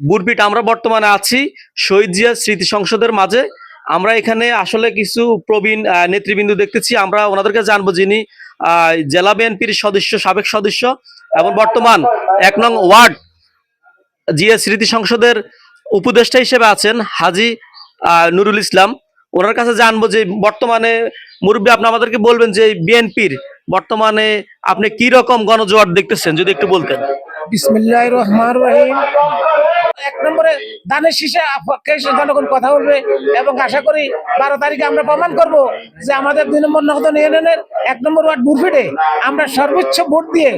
বুরপিট আমরা বর্তমানে আছি শহীদ জিয়া স্মৃতি সংসদের মাঝে। আমরা এখানে আসলে কিছু প্রবীণ নেতৃবৃন্দ দেখতেছি। আমরা ওনাদেরকে জানব যিনি জেলা বিএনপির সদস্য, সাবেক সদস্য এবং বর্তমান এক নং ওয়ার্ড জিয়া স্মৃতি সংসদের উপদেষ্টা হিসেবে আছেন হাজি নুরুল ইসলাম। ওনার কাছে জানব যে বর্তমানে মুরব্বী, আপনি আমাদেরকে বলবেন যে বিএনপির বর্তমানে আপনি কি রকম গণজোয়ার দেখতেছেন, যদি একটু বলতেন। বিসমিল্লাহ রহমান রহিম। এক নম্বরে দানের শীষে পক্ষে জনগণ কথা বলবে এবং আশা করি বারো তারিখে আমরা প্রমাণ করব যে আমাদের দুই নম্বর নহদন ইউনিয়নের এক নম্বর ওয়ার্ড বুরফিটে আমরা সর্বোচ্চ ভোট দিয়ে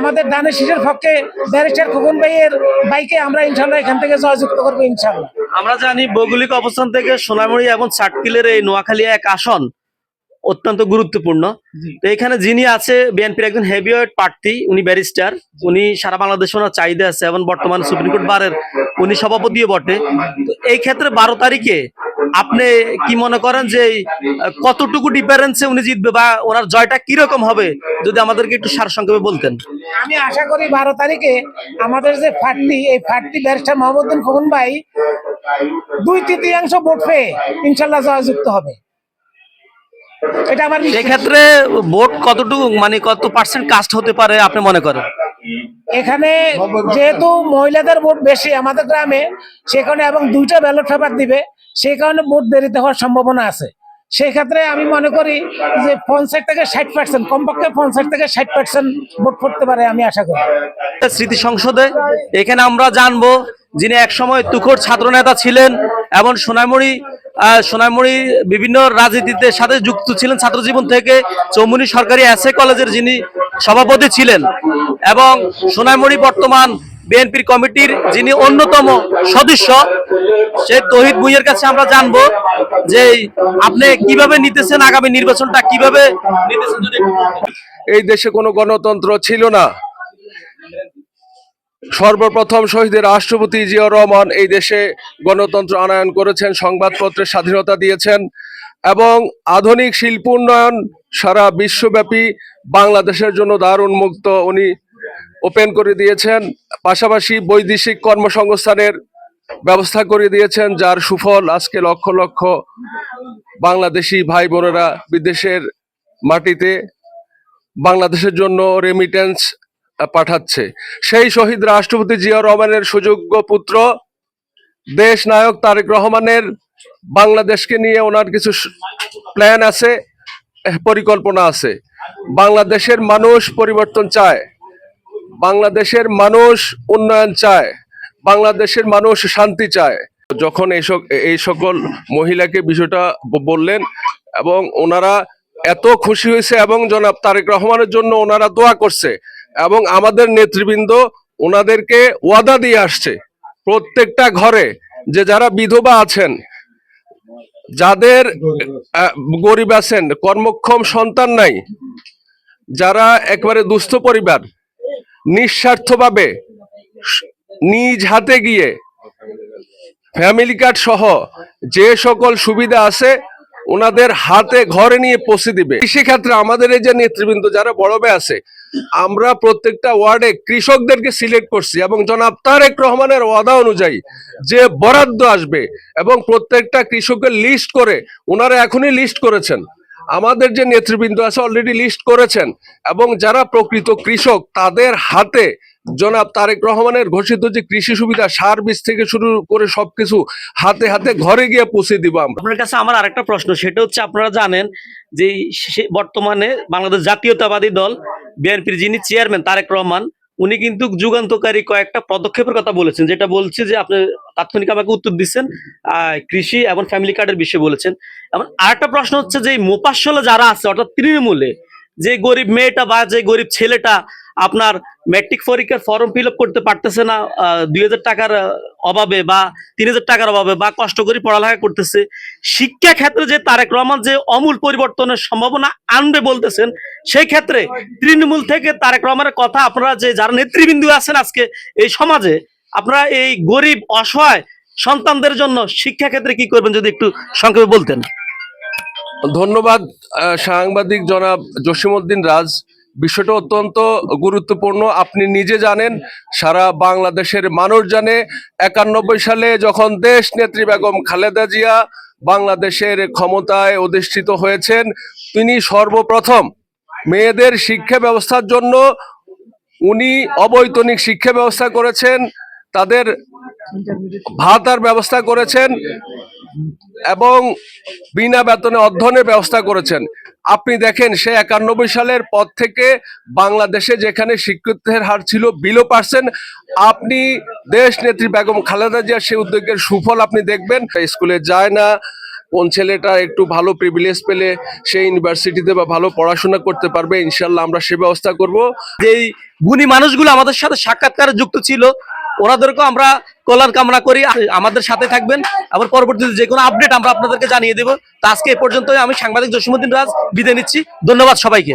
আমাদের দানের শীষের পক্ষে ব্যারিস্টার খোকন ভাইয়ের বাইকে আমরা ইনশাল্লাহ এখান থেকে জয়যুক্ত করব ইনশাল্লাহ। আমরা জানি ভৌগোলিক অবস্থান থেকে সোনামুড়ি এবং চাটকিলের এই নোয়াখালী এক আসন অত্যন্ত গুরুত্বপূর্ণ। তো এখানে যিনি আছে বিএনপির একজন হেভিওয়েট প্রার্থী উনি ব্যারিস্টার। উনি সারা বাংলাদেশে ওনার চাহিদা আছে এবং বর্তমান সুপ্রিম কোর্ট বারের উনি সভাপতিও বটে। তো এই ক্ষেত্রে বারো তারিখে আপনি কি মনে করেন যে কতটুকু ডিফারেন্সে উনি জিতবে বা ওনার জয়টা কীরকম হবে যদি আমাদেরকে একটু সারসংক্ষেপে বলতেন? আমি আশা করি বারো তারিখে আমাদের যে ফাটটি এই ফাটটি ব্যারিস্টার মোহাম্মদিন খোকন ভাই দুই তৃতীয়াংশ ভোট পেয়ে ইনশাল্লাহ জয়যুক্ত হবে। এটা আমার বিশ্বাস। এক্ষেত্রে ভোট কতটুকু মানে কত পার্সেন্ট কাস্ট হতে পারে আপনি মনে করেন? এখানে যেহেতু মহিলাদের ভোট বেশি আমাদের গ্রামে সেখানে এবং দুইটা ব্যালট পেপার দিবে সেই কারণে ভোট দেরিতে হওয়ার সম্ভাবনা আছে। সেই ক্ষেত্রে আমি মনে করি যে পঞ্চাশ থেকে ষাট পার্সেন্ট কমপক্ষে পঞ্চাশ থেকে ষাট পার্সেন্ট ভোট পড়তে পারে আমি আশা করি। স্মৃতি সংসদে এখানে আমরা জানব যিনি একসময় তুখোর ছাত্র নেতা ছিলেন এবং সোনামুড়ি সোনামুড়ি বিভিন্ন রাজনীতিতে সাথে যুক্ত ছিলেন ছাত্র জীবন থেকে। চৌমুনি সরকারি এসএ কলেজের যিনি সভাপতি ছিলেন এবং সোনামুড়ি বর্তমান বিএনপির কমিটির যিনি অন্যতম সদস্য, সে তহিদ ভুইয়ের কাছে আমরা জানব যে আপনি কীভাবে নিতেছেন আগামী নির্বাচনটা, কীভাবে নিতেছেন এই দেশে কোনো গণতন্ত্র ছিল না। সর্বপ্রথম শহীদের রাষ্ট্রপতি জিয়াউর রহমান এই দেশে গণতন্ত্র আনয়ন করেছেন সংবাদপত্রের স্বাধীনতা দিয়েছেন এবং আধুনিক শিল্প উন্নয়ন সারা বিশ্বব্যাপী বাংলাদেশের জন্য দ্বার উন্মুক্ত উনি ওপেন করে দিয়েছেন। পাশাপাশি বৈদেশিক কর্মসংস্থানের ব্যবস্থা করে দিয়েছেন, যার সুফল আজকে লক্ষ লক্ষ বাংলাদেশি ভাই বোনেরা বিদেশের মাটিতে বাংলাদেশের জন্য রেমিটেন্স পাঠাচ্ছে। সেই শহীদ রাষ্ট্রপতি জিয়া রহমানের সুযোগ্য পুত্র, দেশ নায়ক তারেক রহমানের বাংলাদেশকে নিয়ে ওনার কিছু প্ল্যান আছে পরিকল্পনা আছে। বাংলাদেশের মানুষ পরিবর্তন চায়, বাংলাদেশের মানুষ উন্নয়ন চায়, বাংলাদেশের মানুষ শান্তি চায়। যখন এই সক- এই সকল মহিলাকে বিষয়টা বললেন এবং ওনারা এত খুশি হয়েছে এবং জনাব তারেক রহমানের জন্য ওনারা দোয়া করছে এবং আমাদের নেতৃবৃন্দ ওনাদেরকে ওয়াদা দিয়ে আসছে প্রত্যেকটা ঘরে যে যারা বিধবা আছেন, যাদের গরিব আছেন, কর্মক্ষম সন্তান নাই, যারা একবারে দুস্থ পরিবার, নিঃস্বার্থভাবে নিজ হাতে গিয়ে ফ্যামিলি কার্ড সহ যে সকল সুবিধা আছে ওনাদের হাতে ঘরে নিয়ে পৌঁছে দিবে। কৃষিক্ষেত্রে আমাদের এই যে নেতৃবৃন্দ যারা বড় ভাই আছে, আমরা প্রত্যেকটা ওয়ার্ডে কৃষকদেরকে সিলেক্ট করছি এবং জনাব তারেক রহমানের ওয়াদা অনুযায়ী যে বরাদ্দ আসবে এবং প্রত্যেকটা কৃষকের লিস্ট করে, ওনারা এখনই লিস্ট করেছেন। আমাদের যে নেতৃবৃন্দ আছে অলরেডি লিস্ট করেছেন এবং যারা প্রকৃত কৃষক, তাদের হাতে জনাব তারেক রহমানের ঘোষিত যে কৃষি সুবিধা সার বীজ থেকে শুরু করে সবকিছু হাতে হাতে ঘরে গিয়ে পৌঁছে দিব আমরা। আপনার কাছে আমার আরেকটা প্রশ্ন, সেটা হচ্ছে আপনারা জানেন যে বর্তমানে বাংলাদেশ জাতীয়তাবাদী দল, বিএনপির যিনি চেয়ারম্যান তারেক রহমান, উনি কিন্তু যুগান্তকারী কয়েকটা পদক্ষেপের কথা বলেছেন, যেটা বলছে যে আপনি তাৎক্ষণিক আমাকে উত্তর দিচ্ছেন কৃষি এবং ফ্যামিলি কার্ডের বিষয়ে বলেছেন। এবং আরেকটা প্রশ্ন হচ্ছে যে, এই মোপাসলে যারা আছে, অর্থাৎ তৃণমূলে, যে গরিব মেয়েটা বা যে গরিব ছেলেটা আপনার ম্যাট্রিক পরীক্ষার ফর্ম ফিল করতে পারতেছে না দুই হাজার টাকার অভাবে বা তিন হাজার টাকার অভাবে বা কষ্ট করে পড়ালেখা করতেছে, শিক্ষা ক্ষেত্রে যে তারেক রহমান যে অমূল পরিবর্তনের সম্ভাবনা আনবে বলতেছেন, সেই ক্ষেত্রে তৃণমূল থেকে তারেক রহমানের কথা আপনারা যে, যারা নেতৃবৃন্দ আছেন আজকে এই সমাজে আপনারা এই গরিব, অসহায় সন্তানদের জন্য শিক্ষা ক্ষেত্রে কি করবেন যদি একটু সংক্ষেপে বলতেন? ধন্যবাদ সাংবাদিক জনাব জসিমউদ্দিন রাজ। বিষয়টা অত্যন্ত গুরুত্বপূর্ণ। আপনি নিজে জানেন, সারা বাংলাদেশের মানুষ জানে, একানব্বই সালে যখন দেশ নেত্রী বেগম খালেদা জিয়া বাংলাদেশের ক্ষমতায় অধিষ্ঠিত হয়েছেন, তিনি সর্বপ্রথম মেয়েদের শিক্ষা ব্যবস্থার জন্য উনি অবৈতনিক শিক্ষা ব্যবস্থা করেছেন। তাদের ভাতার ব্যবস্থা করেছেন এবং বিনা বেতনে অধ্যয়নের ব্যবস্থা করেছেন। আপনি দেখেন, সে একানব্বই সালের পর থেকে বাংলাদেশে যেখানে শিক্ষিতের হার ছিল বিলো পার্সেন্ট, আপনি দেশ নেত্রী বেগম খালেদা জিয়া সেই উদ্যোগের সুফল আপনি দেখবেন। স্কুলে যায় না, কোন ছেলেটা একটু ভালো প্রিভিলেজ পেলে সে ইউনিভার্সিটিতে বা ভালো পড়াশোনা করতে পারবে ইনশাল্লাহ আমরা সে ব্যবস্থা করব। যেই গুণী মানুষগুলো আমাদের সাথে সাক্ষাৎকারে যুক্ত ছিল ওনাদেরকেও আমরা কল্যাণ কামনা করি আমাদের সাথে থাকবেন। আবার পরবর্তীতে যে কোনো আপডেট আমরা আপনাদেরকে জানিয়ে দেবো। তো আজকে এ পর্যন্তই, আমি সাংবাদিক জসীমুদ্দিন রাজ, বিদায় নিচ্ছি। ধন্যবাদ সবাইকে।